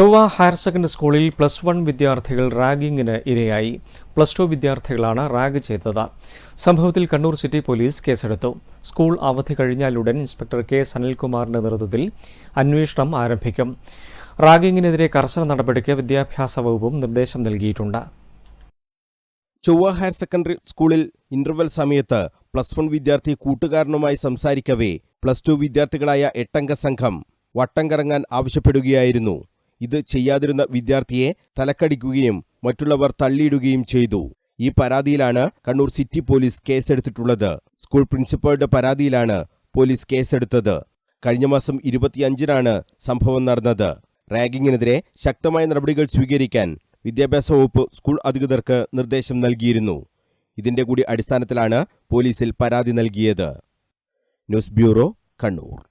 ചൊവ്വ higher secondary സ്കൂളിൽ plus one വിദ്യാർത്ഥികൾ റാഗിങ്ങിന് ഇരയായി. പ്ലസ് ടു വിദ്യാർത്ഥികളാണ് റാഗ് ചെയ്തത്. സംഭവത്തിൽ കണ്ണൂർ സിറ്റി പോലീസ് കേസെടുത്തു. സ്കൂൾ അവധി കഴിഞ്ഞാലുടൻ ഇൻസ്പെക്ടർ കെ സനിൽകുമാറിന്റെ നേതൃത്വത്തിൽ അന്വേഷണം ആരംഭിക്കും. റാഗിങ്ങിനെതിരെ കർശന നടപടിക്ക് വിദ്യാഭ്യാസ വകുപ്പും നിർദ്ദേശം നൽകിയിട്ടുണ്ട്. ചൊവ്വ ഹയർ സെക്കൻഡറി സ്കൂളിൽ ഇന്റർവെൽ സമയത്ത് പ്ലസ് വൺ വിദ്യാർത്ഥി കൂട്ടുകാരനുമായി സംസാരിക്കവേ പ്ലസ് ടു വിദ്യാർത്ഥികളായ എട്ടംഗ സംഘം വട്ടം കറങ്ങാൻ ആവശ്യപ്പെടുകയായിരുന്നു. ഇത് ചെയ്യാതിരുന്ന വിദ്യാർത്ഥിയെ തലക്കടിക്കുകയും മറ്റുള്ളവർ തള്ളിയിടുകയും ചെയ്തു. ഈ പരാതിയിലാണ് കണ്ണൂർ സിറ്റി പോലീസ് കേസെടുത്തിട്ടുള്ളത്. സ്കൂൾ പ്രിൻസിപ്പളുടെ പരാതിയിലാണ് പോലീസ് കേസെടുത്തത്. കഴിഞ്ഞ മാസം ഇരുപത്തിയഞ്ചിനാണ് സംഭവം നടന്നത്. റാഗിങ്ങിനെതിരെ ശക്തമായ നടപടികൾ സ്വീകരിക്കാൻ വിദ്യാഭ്യാസ വകുപ്പ് സ്കൂൾ അധികൃതർക്ക് നിർദ്ദേശം നൽകിയിരുന്നു. ഇതിന്റെ കൂടി അടിസ്ഥാനത്തിലാണ് പോലീസിൽ പരാതി നൽകിയത്. News bureau Kannur.